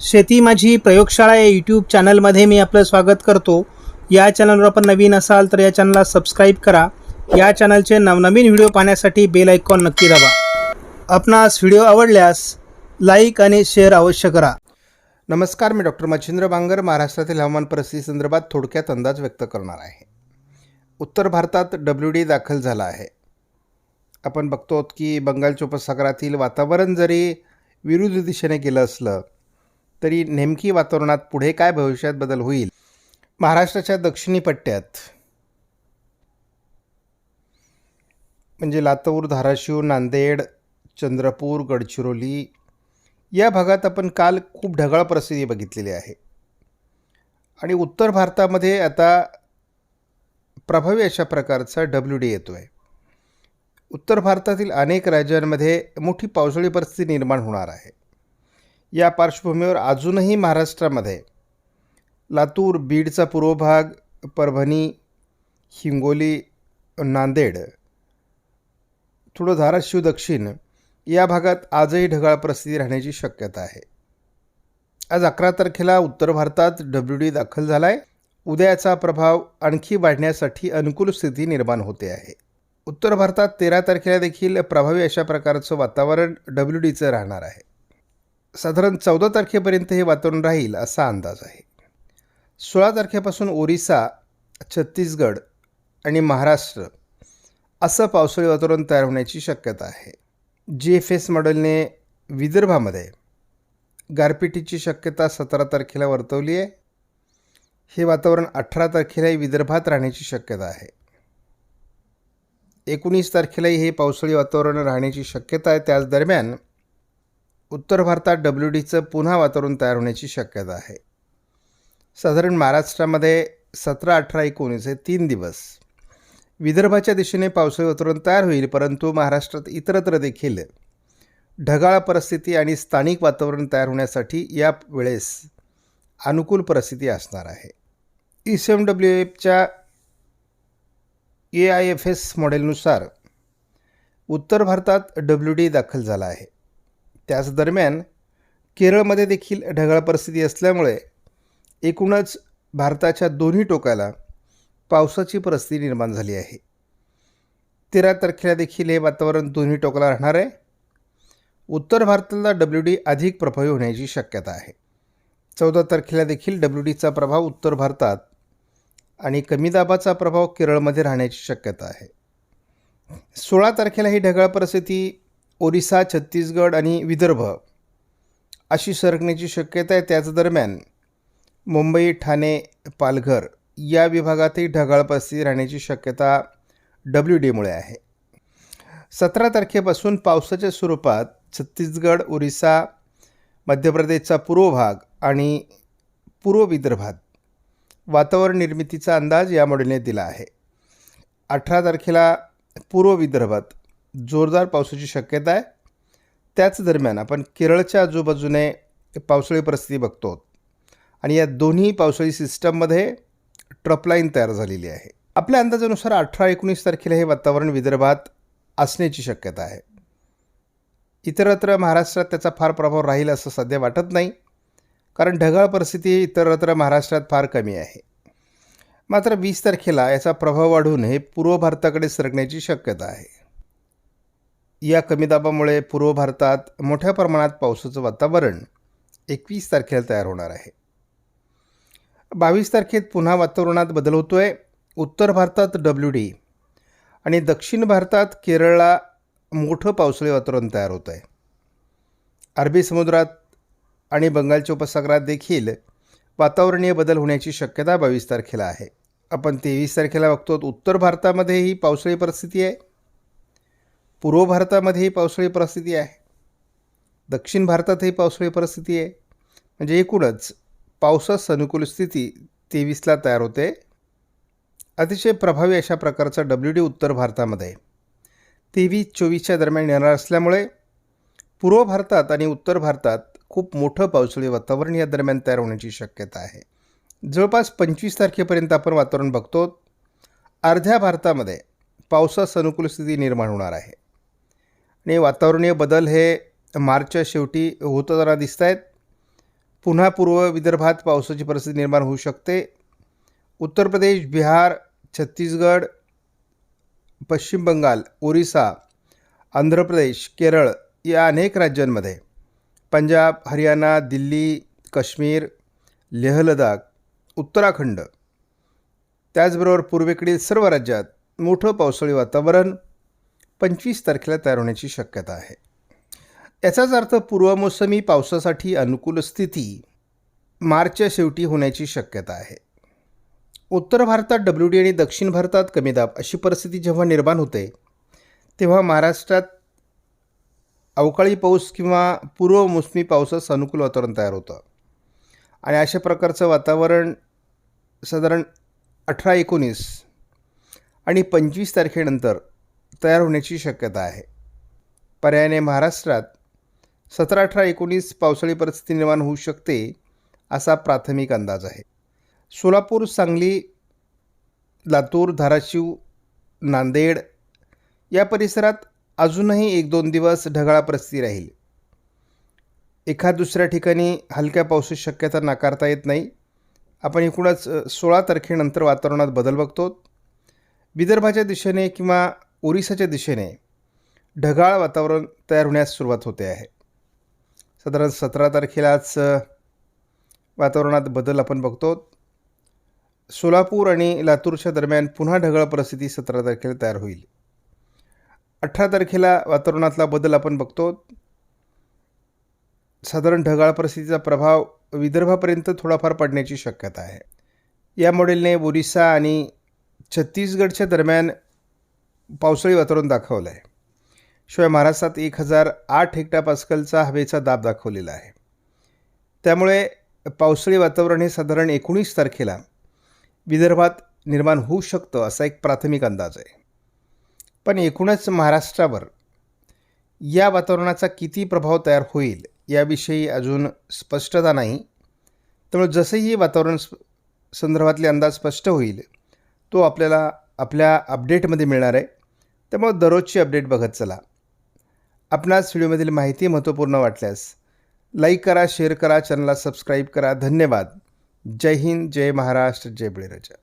शेती माझी प्रयोगशाळा या यूट्यूब चॅनलमध्ये मी आपलं स्वागत करतो. या चॅनलवर आपण नवीन असाल तर या चॅनलला सबस्क्राईब करा. या चॅनलचे नवनवीन व्हिडिओ पाहण्यासाठी बेल आयकॉन नक्की दाबा. आपणास व्हिडिओ आवडल्यास लाईक आणि शेअर अवश्य करा. नमस्कार मी डॉक्टर मच्छिंद्र बांगर महाराष्ट्रातील हवामान परिस्थिती संदर्भात थोडक्यात अंदाज व्यक्त करणार आहे. उत्तर भारतात डब्ल्यू डी दाखल झाला आहे. आपण बघतो की बंगालच्या उपसागरातील वातावरण जरी विरुद्ध दिशेने गेलं असलं तरी नेमकी वातावरणात पुढे काय भविष्यात बदल होईल? महाराष्ट्राच्या दक्षिणी पट्ट्यात. म्हणजे लातूर धाराशिव नांदेड चंद्रपूर गडचिरोली या भागात आपण काल खूप ढगाळ परिस्थिती बघितलेली आहे. आणि उत्तर भारतामध्ये आता प्रभावी अशा प्रकारचा डब्ल्यू डी येतो आहे उत्तर भारतातील अनेक राज्यांमध्ये मोठी पावसाळी परिस्थिती निर्माण होणार आहे. या पार्श्वभूमीवर अजूनही महाराष्ट्रामध्ये लातूर बीडचा पूर्व भाग परभणी हिंगोली नांदेड थोडं धाराशिव दक्षिण या भागात आजही ढगाळ परिस्थिती राहण्याची शक्यता आहे. आज अकरा तारखेला उत्तर भारतात डब्ल्यू डी दाखल झाला आहे उद्याचा प्रभाव आणखी वाढण्यासाठी अनुकूल स्थिती निर्माण होते आहे. उत्तर भारतात तेरा तारखेला देखील प्रभावी अशा प्रकारचं वातावरण डब्ल्यू डीचं राहणार आहे. साधारण चौदा तारखेपर्यंत हे वातावरण राहील असा अंदाज आहे. सोळा तारखेपासून ओरिसा छत्तीसगड आणि महाराष्ट्र असं पावसाळी वातावरण तयार होण्याची शक्यता आहे. जी एफ एस मॉडेलने विदर्भामध्ये गारपिटीची शक्यता सतरा तारखेला वर्तवली आहे. हे वातावरण अठरा तारखेलाही विदर्भात राहण्याची शक्यता आहे. एकोणीस तारखेलाही हे पावसाळी वातावरण राहण्याची शक्यता आहे. त्याच दरम्यान उत्तर भारतात डब्ल्यू डीचं पुन्हा वातावरण तयार होण्याची शक्यता आहे. साधारण महाराष्ट्रामध्ये सतरा अठरा एकोणीस हे तीन दिवस. विदर्भाच्या दिशेने पावसाळी वातावरण तयार होईल परंतु महाराष्ट्रात इतरत्र देखील ढगाळ परिस्थिती आणि स्थानिक वातावरण तयार होण्यासाठी या वेळेस अनुकूल परिस्थिती असणार आहे. ई सी एम डब्ल्यू एफच्या ए आय एफ एस मॉडेलनुसार उत्तर भारतात डब्ल्यू डी दाखल झाला आहे. त्याच दरम्यान केरळमध्ये देखील ढगाळ परिस्थिती असल्यामुळे एकूणच भारताच्या दोन्ही टोकाला पावसाची परिस्थिती निर्माण झाली आहे. तेरा तारखेला देखील हे वातावरण दोन्ही टोकाला राहणार आहे. उत्तर भारताला डब्ल्यू डी अधिक प्रभावी होण्याची शक्यता आहे. चौदा तारखेला देखील डब्ल्यू डीचा प्रभाव उत्तर भारतात आणि कमी दाबाचा प्रभाव केरळमध्ये राहण्याची शक्यता आहे. सोळा तारखेला ही ढगाळ परिस्थिती ओरिसा छत्तीसगड आणि विदर्भ अशी सरकण्याची शक्यता आहे. त्याच दरम्यान मुंबई ठाणे पालघर या विभागातही ढगाळ परिस्थिती राहण्याची शक्यता डब्ल्यू डीमुळे आहे. सतरा तारखेपासून पावसाच्या स्वरूपात छत्तीसगड ओरिसा मध्य प्रदेशचा पूर्व भाग आणि पूर्व विदर्भात वातावरण निर्मितीचा अंदाज या मॉडेलने दिला आहे. अठरा तारखेला पूर्व विदर्भात जोरदार पावसाची शक्यता आहे. त्याच दरम्यान आपण केरळच्या आजूबाजूने पावसाळी परिस्थिती बघतो. आणि या दोन्ही पावसाळी सिस्टममध्ये ट्रपलाईन तयार झालेली आहे. आपल्या अंदाजानुसार अठरा एकोणीस तारखेला हे वातावरण विदर्भात असण्याची शक्यता आहे. इतरत्र महाराष्ट्रात त्याचा फार प्रभाव राहील असं सध्या वाटत नाही. कारण ढगाळ परिस्थिती इतरत्र महाराष्ट्रात फार कमी आहे. मात्र वीस तारखेला याचा प्रभाव वाढून हे पूर्व भारताकडे सरकण्याची शक्यता आहे. या कमी दाबामुळे पूर्व भारतात मोठ्या प्रमाणात पावसाचं वातावरण एकवीस तारखेला तयार होणार आहे. बावीस तारखेत पुन्हा वातावरणात बदल होतो आहे उत्तर भारतात डब्ल्यू डी आणि दक्षिण भारतात केरळला मोठं पावसाळी वातावरण तयार होतं आहे अरबी समुद्रात आणि बंगालच्या उपसागरात देखील वातावरणीय बदल होण्याची शक्यता बावीस तारखेला आहे. आपण तेवीस तारखेला बघतो उत्तर भारतामध्येही पावसाळी परिस्थिती आहे. पूर्व भारतामध्येही पावसाळी परिस्थिती आहे. दक्षिण भारतातही पावसाळी परिस्थिती आहे. म्हणजे एकूणच पावसास अनुकूल स्थिती तेवीसला तयार होते. अतिशय प्रभावी अशा प्रकारचा डब्ल्यू डी उत्तर भारतामध्ये तेवीस चोवीसच्या दरम्यान येणार असल्यामुळे पूर्व भारतात आणि उत्तर भारतात खूप मोठं पावसाळी वातावरण या दरम्यान तयार होण्याची शक्यता आहे. जवळपास पंचवीस तारखेपर्यंत आपण वातावरण बघतो. अर्ध्या भारतामध्ये पावसास अनुकूल स्थिती निर्माण होणार आहे. आणि वातावरणीय बदल हे मार्चच्या शेवटी होताना दिसत आहेत पुन्हा पूर्व विदर्भात पावसाची परिस्थिती निर्माण होऊ शकते. उत्तर प्रदेश बिहार छत्तीसगड पश्चिम बंगाल ओरिसा आंध्र प्रदेश केरळ या अनेक राज्यांमध्ये पंजाब हरियाणा दिल्ली काश्मीर लेह लडाख उत्तराखंड त्याचबरोबर पूर्वेकडील सर्व राज्यात मोठं पावसाळी वातावरण पंचवीस तारखेला तयार होण्याची शक्यता आहे. याचाच अर्थ पूर्वमोसमी पावसासाठी अनुकूल स्थिती मार्चच्या शेवटी होण्याची शक्यता आहे. उत्तर भारतात डब्ल्यू डी आणि दक्षिण भारतात कमी दाब अशी परिस्थिती जेव्हा निर्माण होते तेव्हा महाराष्ट्रात अवकाळी पाऊस किंवा पूर्व मोसमी पावसास अनुकूल वातावरण तयार होतं. आणि अशा प्रकारचं वातावरण साधारण अठरा एकोणीस आणि पंचवीस तारखेनंतर तयार होण्याची शक्यता आहे. पर्यायाने महाराष्ट्रात सतरा अठरा एकोणीस पावसाळी परिस्थिती निर्माण होऊ शकते असा प्राथमिक अंदाज आहे. सोलापूर सांगली लातूर धाराशिव नांदेड या परिसरात अजूनही एक दोन दिवस ढगाळा परिस्थिती राहील. एखाद दुसऱ्या ठिकाणी हलक्या पावसाची शक्यता नाकारता येत नाही. आपण एकूणच सोळा तारखेनंतर वातावरणात बदल बघतो. विदर्भाच्या दिशेने किंवा ओरिसाच्या दिशेने ढगाळ वातावरण तयार होण्यास सुरुवात होते आहे. साधारण सतरा तारखेलाच वातावरणात बदल आपण बघतो. सोलापूर आणि लातूरच्या दरम्यान पुन्हा ढगाळ परिस्थिती सतरा तारखेला तयार होईल. अठरा तारखेला वातावरणातला बदल आपण बघतो. साधारण ढगाळ परिस्थितीचा प्रभाव विदर्भापर्यंत थोडाफार पडण्याची शक्यता आहे. या मॉडेलने ओरिसा आणि छत्तीसगडच्या दरम्यान पावसाळी वातावरण दाखवलं आहे शिवाय महाराष्ट्रात एक हजार आठ हेक्टापास्कलचा हवेचा दाब दाखवलेला आहे. त्यामुळे पावसाळी वातावरण हे साधारण एकोणीस तारखेला विदर्भात निर्माण होऊ शकतं असा एक प्राथमिक अंदाज आहे. पण एकूणच महाराष्ट्रावर या वातावरणाचा किती प्रभाव तयार होईल याविषयी अजून स्पष्टता नाही. त्यामुळे जसंही वातावरण संदर्भातले अंदाज स्पष्ट होईल तो आपल्याला आपल्या अपडेटमध्ये मिळणार आहे. त्यामुळे दररोजची अपडेट बघत चला. आपणास व्हिडिओमधील माहिती महत्त्वपूर्ण वाटल्यास लाईक करा शेअर करा चॅनलला सबस्क्राईब करा. धन्यवाद. जय हिंद जय महाराष्ट्र जय बळीराजा.